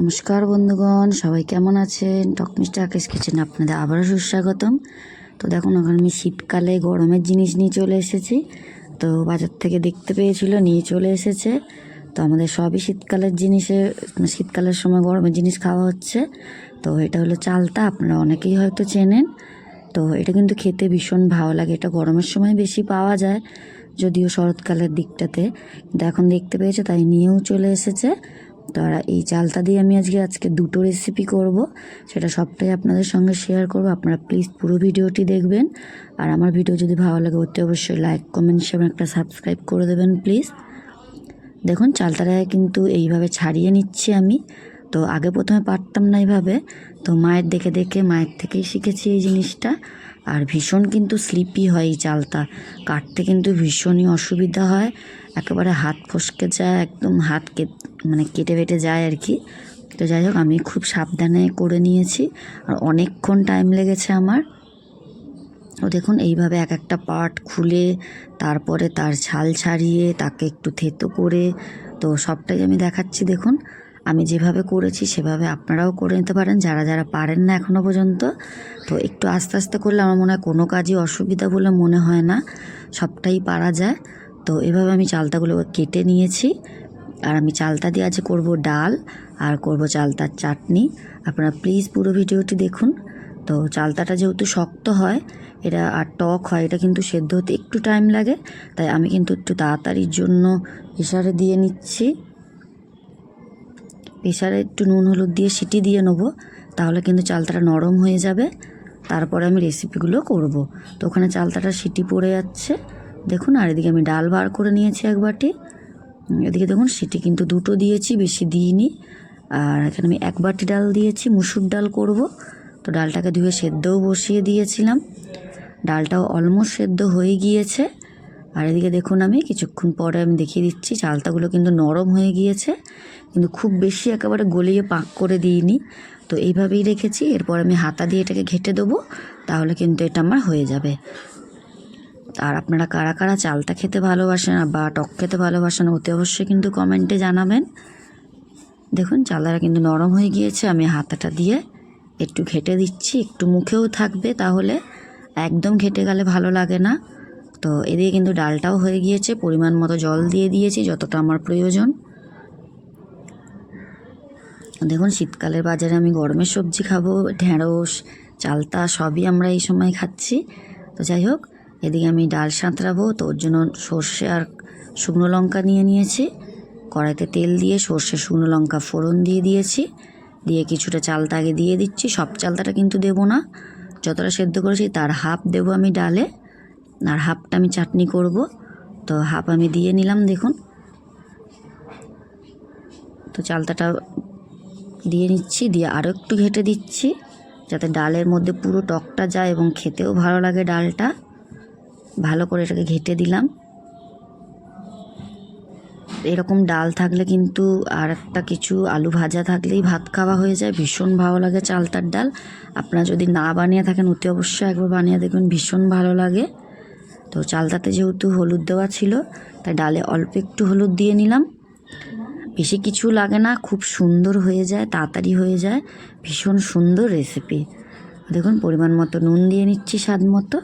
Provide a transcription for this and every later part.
নমস্কার বন্ধুগণ, সবাই কেমন আছেন? টক মিস্টার আকেশ কিচেন আপনাদের আবারও সুস্বাগতম। তো দেখুন ওখানে আমি শীতকালে গরমের জিনিস নিয়ে চলে এসেছি। তো বাজার থেকে দেখতে পেয়েছিল, নিয়ে চলে এসেছে। তো আমাদের সবই শীতকালের জিনিসে মানে শীতকালের সময় গরমের জিনিস খাওয়া হচ্ছে। তো এটা হলো চালতা, আপনারা অনেকেই হয়তো চেনেন। তো এটা কিন্তু খেতে ভীষণ ভালো লাগে, এটা গরমের সময় বেশি পাওয়া যায়, যদিও শরৎকালের দিকটাতে। কিন্তু এখন দেখতে পেয়েছে, তাই নিয়েও চলে এসেছে। তো আর এই চালটা দিয়ে আমি আজকে আজকে দুটো রেসিপি করব। সেটা সবটাই আপনাদের সঙ্গে শেয়ার করব। আপনারা প্লিজ পুরো ভিডিওটি দেখবেন। আর আমার ভিডিও যদি ভালো লাগে, অতি অবশ্যই লাইক কমেন্ট শেয়ার একটা সাবস্ক্রাইব করে দেবেন প্লিজ দেখুন চালতাটাকে কিন্তু এইভাবে ছাড়িয়ে নিচ্ছি আমি। তো আগে প্রথমে পারতাম না এইভাবে তো মায়ের দেখে দেখে মায়ের থেকেই শিখেছি এই জিনিসটা। আর ভীষণ কিন্তু স্লিপি হয় এই চালটা। কাটতে কিন্তু ভীষণই অসুবিধা হয়। একেবারে হাত ফসকে যায়, একদম হাত মানে কেটে বেটে যায় আর কি। তো যাই হোক, আমি খুব সাবধানে করে নিয়েছি। আর অনেকক্ষণ টাইম লেগেছে আমার। ও দেখুন, এইভাবে এক একটা পার্ট খুলে, তারপরে তার ছাল ছাড়িয়ে, তাকে একটু থেতো করে, তো সবটাই আমি দেখাচ্ছি, দেখুন। আমি যেভাবে করেছি, সেভাবে আপনারাও করে নিতে পারেন। যারা যারা পারেন না এখনও পর্যন্ত, তো একটু আস্তে আস্তে করলে আমার মনে হয় কোনো কাজই অসুবিধা বলে মনে হয় না। সবটাই পারা যায়। তো এভাবে আমি চালতাগুলো কেটে নিয়েছি। আর আমি চালতা দিয়ে আজ করব ডাল, আর করব চালতার চাটনি। আপনারা প্লিজ পুরো ভিডিওটি দেখুন। তো চালতাটা যেহেতু শক্ত হয়, এটা আর টক হয়, এটা কিন্তু সেদ্ধ হতে একটু টাইম লাগে। তাই আমি কিন্তু একটু তাড়াতাড়ির জন্য প্রেশারে দিয়ে নিচ্ছি। প্রেশারে একটু নুন, হলুদ দিয়ে সিটি দিয়ে নেব, তাহলে কিন্তু চালতাটা নরম হয়ে যাবে। তারপরে আমি রেসিপিগুলো করব। তো ওখানে চালতাটা সিটি পড়ে যাচ্ছে। দেখুন, আর এদিকে আমি ডাল বার করে নিয়েছি এক বাটি। এদিকে দেখুন, সিটি কিন্তু দুটো দিয়েছি, বেশি দিইনি। আর এখানে আমি এক বাটি ডাল দিয়েছি, মুসুর ডাল করব। তো ডালটাকে ধুয়ে সেদ্ধও বসিয়ে দিয়েছিলাম। ডালটাও অলমোস্ট সেদ্ধ হয়ে গিয়েছে। আর এদিকে দেখুন আমি, কিছুক্ষণ পরে আমি দেখিয়ে দিচ্ছি, চালতাগুলো কিন্তু নরম হয়ে গিয়েছে, কিন্তু খুব বেশি একেবারে গলিয়ে পাক করে দিইনি। তো এইভাবেই রেখেছি, এরপর আমি হাতা দিয়ে এটাকে ঘেটে দেবো, তাহলে কিন্তু এটা আমার হয়ে যাবে। আর আপনারা কারা কারা চালটা খেতে ভালোবাসেন বা টক খেতে ভালোবাসেন, অতি অবশ্যই কিন্তু কমেন্টে জানাবেন। দেখুন চালটা কিন্তু নরম হয়ে গিয়েছে, আমি হাতাটা দিয়ে একটু ঘেটে দিচ্ছি, একটু মুখেও থাকবে তাহলে, একদম ঘেটে গেলে ভালো লাগে না। তো এদিকে কিন্তু ডালটাও হয়ে গিয়েছে, পরিমাণ মতো জল দিয়ে দিয়েছি, যতটা আমার প্রয়োজন। দেখুন, শীতকালের বাজারে আমি গরমের সবজি খাব, ঢেঁড়স, চালতা, সবই আমরা এই সময় খাচ্ছি। তো যাই হোক, এদিকে আমি ডাল সাঁতরাবো, তো ওর জন্য সর্ষে আর শুকনো লঙ্কা নিয়ে নিয়েছি। কড়াইতে তেল দিয়ে সর্ষে, শুকনো লঙ্কা ফোড়ন দিয়ে দিয়েছি। দিয়ে কিছুটা চালতা আগে দিয়ে দিচ্ছি, সব চালতাটা কিন্তু দেবো না। যতটা সেদ্ধ করেছি, তার হাফ দেবো আমি ডালে। আর হাফটা আমি চাটনি করব। তো হাফ আমি দিয়ে নিলাম, দেখুন। তো চালতাটা দিয়ে নিচ্ছি, দিয়ে আরও একটু ঘেটে দিচ্ছি, যাতে ডালের মধ্যে পুরো টকটা যায় এবং খেতেও ভালো লাগে ডালটা। ভালো করে এটাকে ঘেটে দিলাম। এরকম ডাল থাকলে কিন্তু আর একটা কিছু আলু ভাজা থাকলেই ভাত খাওয়া হয়ে যায়। ভীষণ ভালো লাগে চালতার ডাল। আপনারা যদি না বানিয়ে থাকেন, অতি অবশ্যই একবার বানিয়ে দেখবেন, ভীষণ ভালো লাগে। তো চালতাতে যেহেতু হলুদ দেওয়া ছিল, তাই ডালে অল্প একটু হলুদ দিয়ে নিলাম। বেশি কিছু লাগে না, খুব সুন্দর হয়ে যায়, তাড়াতাড়ি হয়ে যায়। ভীষণ সুন্দর রেসিপি দেখুন, পরিমাণ মতো নুন দিয়ে নিচ্ছি স্বাদ মতো।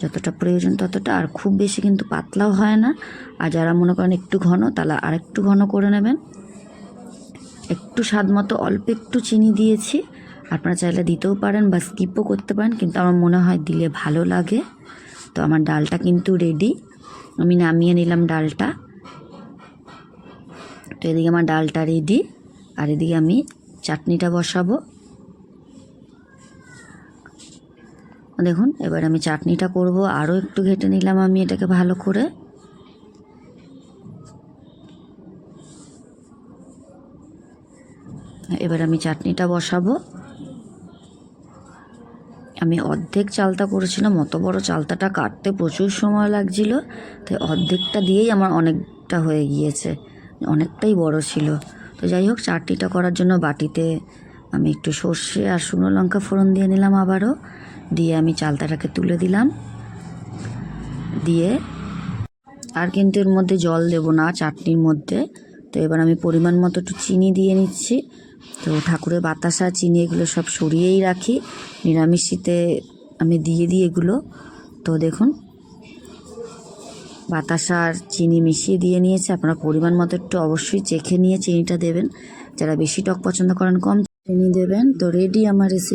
যতটা প্রয়োজন ততটা, আর খুব বেশি কিন্তু পাতলাও হয় না। আর যারা মনে করেন একটু ঘন, তাহলে আর একটু ঘন করে নেবেন। একটু স্বাদ মতো অল্প একটু চিনি দিয়েছি। আপনারা চাইলে দিতেও পারেন বা স্কিপও করতে পারেন, কিন্তু আমার মনে হয় দিলে ভালো লাগে। তো আমার ডালটা কিন্তু রেডি আমি নামিয়ে নিলাম ডালটা। তো এদিকে আমার ডালটা রেডি আর এদিকে আমি চাটনিটা বসাবো। দেখুন, এবার আমি চাটনিটা করব। আরও একটু ঘেটে নিলাম আমি এটাকে ভালো করে। এবার আমি চাটনিটা বসাবো। আমি অর্ধেক চালতা করেছিলাম, অত বড় চালতাটা কাটতে প্রচুর সময় লাগছিল, তাই অর্ধেকটা দিয়েই আমার অনেকটা হয়ে গিয়েছে, অনেকটাই বড় ছিল। তো যাই হোক চাটনিটা করার জন্য বাটিতে আমি একটু সর্ষে আর শুকনো লঙ্কা ফোড়ন দিয়ে নিলাম আবারও, দিয়ে আমি চালতাটাকে তুলে দিলাম, দিয়ে আর কিন্তু এর মধ্যে জল দেব না, চাটনির মধ্যে। তো এবার আমি পরিমাণ মতো একটু চিনি দিয়ে নিচ্ছি। তো ঠাকুরের বাতাসা, চিনি এগুলো সব সরিয়েই রাখি। নিরামিষিতে আমি দিয়ে দিই এগুলো। তো দেখুন, বাতাসা আর চিনি মিশিয়ে দিয়ে নিয়েছে। আপনারা পরিমাণ মতো একটু অবশ্যই চেখে নিয়ে চিনিটা দেবেন। যারা বেশি টক পছন্দ করেন কম চিনি দেবেন। তো রেডি আমার রেসিপি